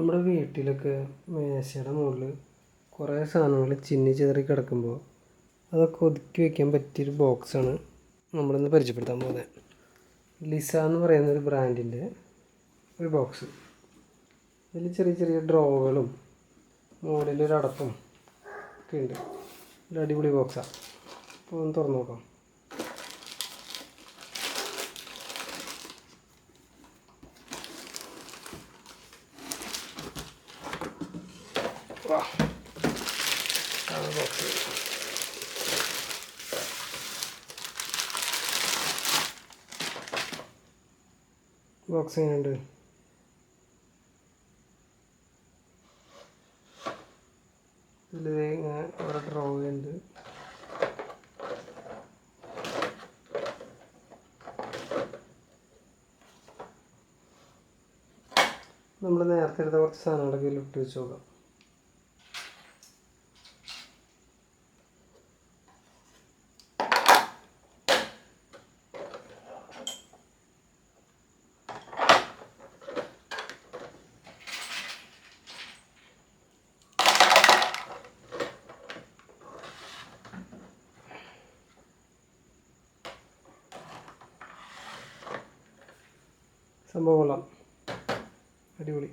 നമ്മുടെ വീട്ടിലൊക്കെ മേശയുടെ മുകളിൽ കുറേ സാധനങ്ങൾ ചിന്നി ചിതറി കിടക്കുമ്പോൾ അതൊക്കെ ഒതുക്കി വയ്ക്കാൻ പറ്റിയൊരു ബോക്സാണ് നമ്മളിന്ന് പരിചയപ്പെടുത്താൻ പോകുന്നത്. ലിസ എന്ന് പറയുന്ന ഒരു ബ്രാൻഡിന്റെ ഒരു ബോക്സ്. ഇതിൽ ചെറിയ ചെറിയ ഡ്രോകളും മുകളിലൊരടപ്പും ഒക്കെ ഉണ്ട്. ഒരു അടിപൊളി ബോക്സാണ് അപ്പോൾ ഒന്ന് തുറന്നു നോക്കാം. വാ ആണ് ബോക്സ് ബോക്സ് എങ്ങനെയുണ്ട് ഇതിൽ നമ്മൾ നേരത്തെ എടുത്ത കുറച്ച് സാധനങ്ങളൊക്കെ ഇട്ട് വെച്ച് സംഭവം കൊള്ളാം. അടിപൊളി.